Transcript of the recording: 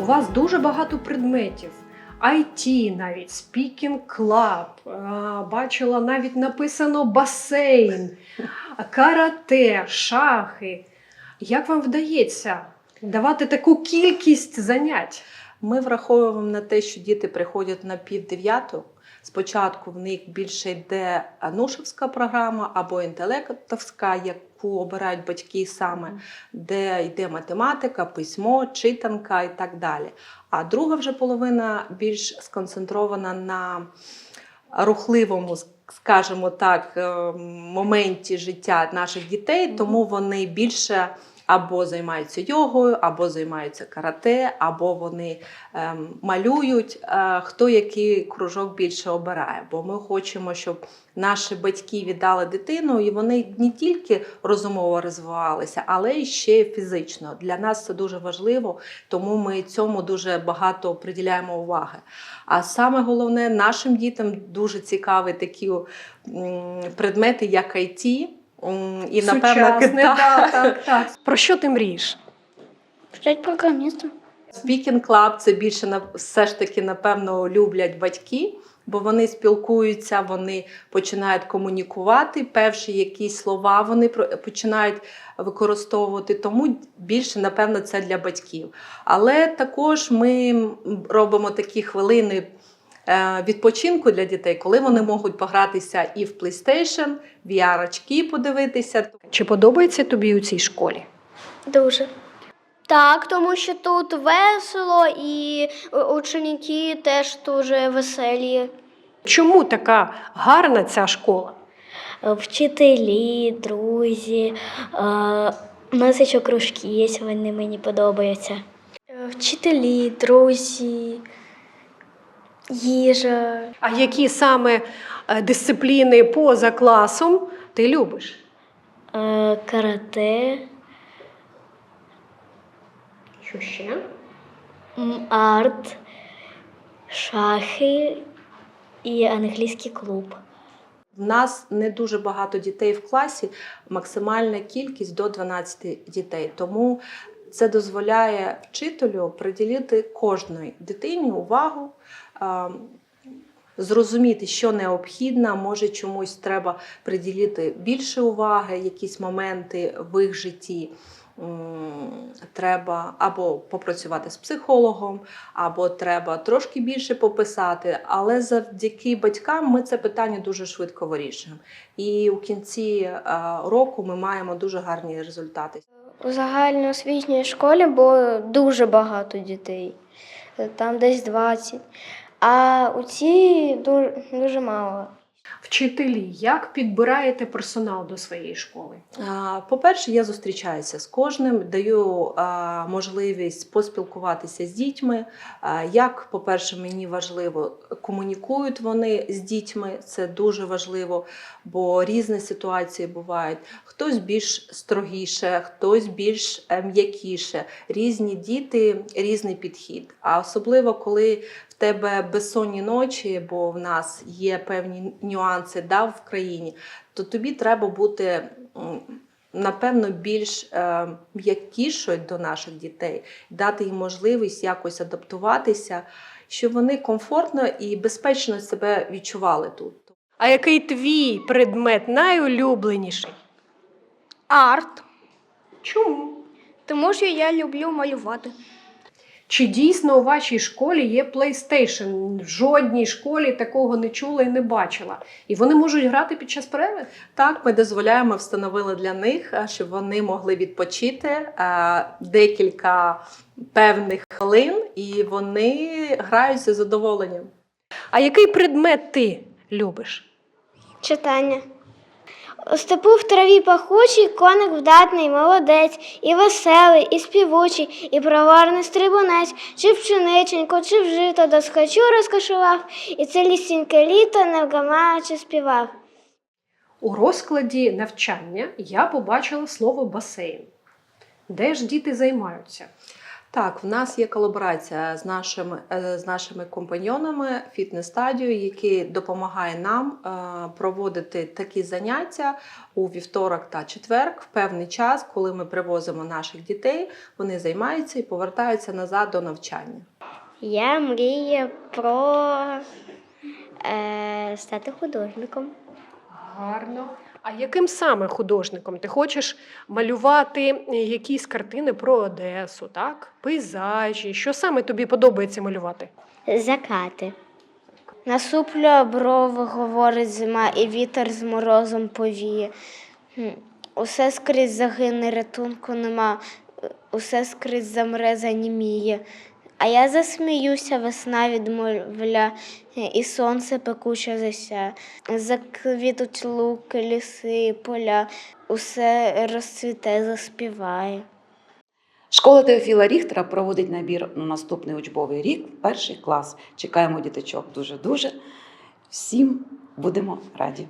У вас дуже багато предметів. IT навіть, Speaking Club, бачила навіть написано басейн, карате, шахи. Як вам вдається давати таку кількість занять? Ми враховуємо на те, що діти приходять на пів дев'яту. Спочатку в них більше йде нушевська програма або інтелектовська, яку обирають батьки саме, де йде математика, письмо, читанка і так далі. А друга вже половина більш сконцентрована на рухливому, скажімо так, е, моменті життя наших дітей, тому вони більше або займаються йогою, або займаються карате, або вони ем, малюють. Е, хто який кружок більше обирає. Бо ми хочемо, щоб наші батьки віддали дитину, і вони не тільки розумово розвивалися, але й ще фізично. Для нас це дуже важливо, тому ми цьому дуже багато приділяємо уваги. А саме головне, нашим дітям дуже цікаві такі предмети, як IT. І напевно Сучасне, так. так, так, так. Про що ти мрієш? Стать программистом. Speaking Club це більше все ж таки, напевно, люблять батьки, бо вони спілкуються, вони починають комунікувати. Перші якісь слова вони про- починають використовувати. Тому більше, напевно, це для батьків. Але також ми робимо такі хвилини. Е, Відпочинку для дітей, коли вони можуть погратися і в PlayStation, VR-очки подивитися. Чи подобається тобі у цій школі? Дуже. Так, тому що тут весело і ученики теж дуже веселі. Чому така гарна ця школа? Е, Вчителі, друзі. У нас ще кружки є, вони мені подобаються. Е, Вчителі, друзі, їжа. А які саме е, дисципліни поза класом ти любиш? е, Карате, Що ще? арт, шахи і англійський клуб. В нас не дуже багато дітей в класі, максимальна кількість до 12 дітей. Тому це дозволяє вчителю приділити кожної дитині увагу. Зрозуміти, що необхідно, може чомусь треба приділити більше уваги, якісь моменти в їх житті. Треба або попрацювати з психологом, або треба трошки більше пописати. Але завдяки батькам ми це питання дуже швидко вирішуємо. І у кінці е, року ми маємо дуже гарні результати. У загальноосвітній школі було дуже багато дітей, там десь 20. А у цій дуже, дуже мало. Вчителі, як підбираєте персонал до своєї школи? По-перше, я зустрічаюся з кожним, даю можливість поспілкуватися з дітьми. Як, по-перше, мені важливо, комунікують вони з дітьми, це дуже важливо, бо різні ситуації бувають. Хтось більш строгіше, хтось більш е, м'якіше. Різні діти, різний підхід. А особливо, коли тебе безсонні ночі, бо в нас є певні нюанси да, в країні, то тобі треба бути. Напевно, більш е, м'якішою до наших дітей, дати їм можливість якось адаптуватися, щоб вони комфортно і безпечно себе відчували тут. А який твій предмет найулюбленіший? Арт. Чому? Тому що я люблю малювати. Чи дійсно у вашій школі є PlayStation? В жодній школі такого не чула і не бачила. І вони можуть грати під час перерви? Так, ми дозволяємо, встановили для них, е, щоб вони могли відпочити е, декілька певних хвилин, і вони граються з задоволенням. А який предмет ти любиш? Читання. У степу в траві пахучий, коник вдатний, молодець, і веселий, і співучий, і проварний стрибунець, чи в пшениченьку, чи в жито доскочу розкошував, і цілісіньке літо не вгамаючи співав. У розкладі навчання я побачила слово басейн. Де ж діти займаються? Так, в нас є колаборація з нашими, е, з нашими компаньйонами фітнес-стадією, які допомагає нам е, проводити такі заняття у вівторок та четверг в певний час, коли ми привозимо наших дітей, вони займаються і повертаються назад до навчання. Я мрію про е, стати художником. Гарно. А яким саме художником? Ти хочеш малювати якісь картини про Одесу, так? Пейзажі. Що саме тобі подобається малювати? Закати. Насуплю брови, говорить зима, і вітер з морозом повіє. Усе скрізь загине, рятунку нема, усе скрізь замре, заніміє. А я засміюся, весна відмовля, і сонце пекуче зася. Заквітуть луки, ліси, поля, усе розцвіте, заспіває. Школа Теофіла Ріхтера проводить набір на наступний учбовий рік, перший клас. Чекаємо діточок дуже-дуже. Всім будемо раді.